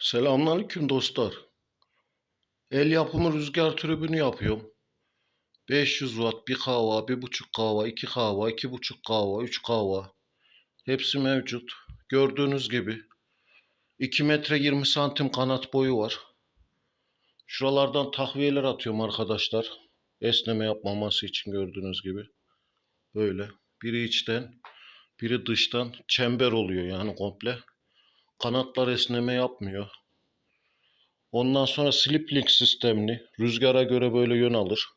Selamünaleyküm dostlar. El yapımı rüzgar tribünü yapıyorum. 500 watt, 1 kava, 1.5 kava, 2 kava, 2.5 kava, 3 kava. Hepsi mevcut. Gördüğünüz gibi 2 metre 20 santim kanat boyu var. Şuralardan takviyeler atıyorum arkadaşlar. Esneme yapmaması için gördüğünüz gibi. Böyle. Biri içten, biri dıştan. Çember oluyor yani komple. Kanatlar esneme yapmıyor. Ondan sonra slip link sistemli. Rüzgara göre böyle yön alır.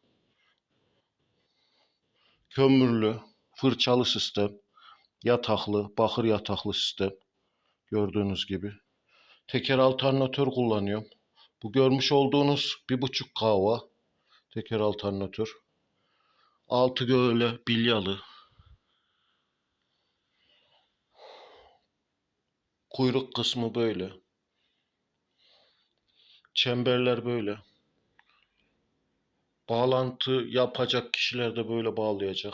Kömürlü, fırçalı sistem. Yataklı, bakır yataklı sistem. Gördüğünüz gibi. Teker alternatör kullanıyorum. Bu görmüş olduğunuz bir buçuk kava. Teker alternatör. Altı böyle bilyalı. Kuyruk kısmı böyle. Çemberler böyle. Bağlantı yapacak kişiler de böyle bağlayacak.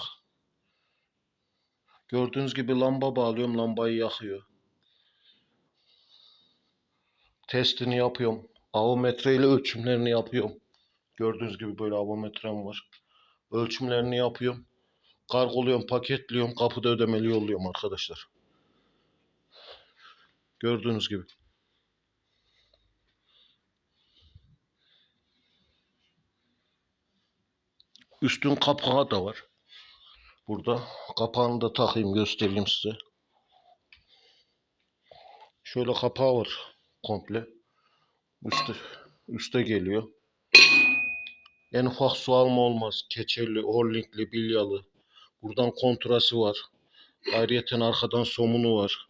Gördüğünüz gibi lamba bağlıyorum. Lambayı yakıyor. Testini yapıyorum. Avometre ile ölçümlerini yapıyorum. Gördüğünüz gibi böyle avometrem var. Ölçümlerini yapıyorum. Kargoluyorum, paketliyorum. Kapıda ödemeli yolluyorum arkadaşlar. Gördüğünüz gibi. Üstün kapağı da var. Burada kapağını da takayım göstereyim size. Şöyle kapağı var komple. Üstte, üste geliyor. En ufak su alma olmaz. Keçeli, horlinkli, bilyalı. Buradan kontrası var. Ayrıyeten arkadan somunu var.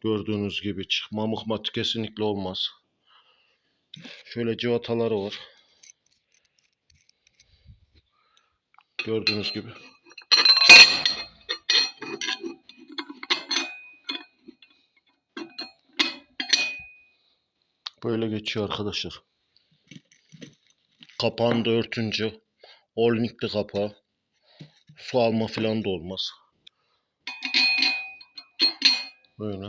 Gördüğünüz gibi çıkma mıhmatı kesinlikle olmaz. Şöyle civataları var. Gördüğünüz gibi. Böyle geçiyor arkadaşlar. Kapağını da örtünce Olnikli kapağı. Su alma falan da olmaz. Böyle.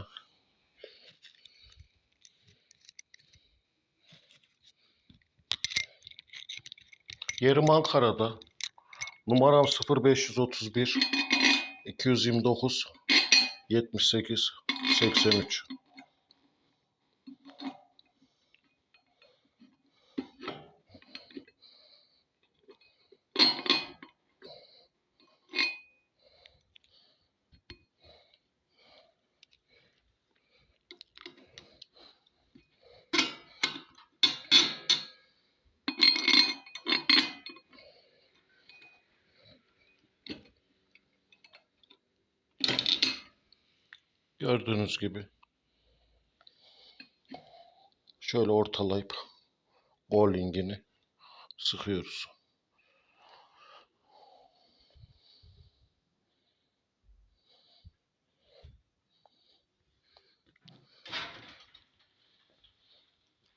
Yerim Ankara'da. Numaram 0531 229 78 83. Gördüğünüz gibi. Şöyle ortalayıp bowlingini sıkıyoruz.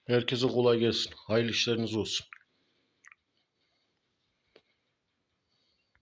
Herkese kolay gelsin. Hayırlı işleriniz olsun.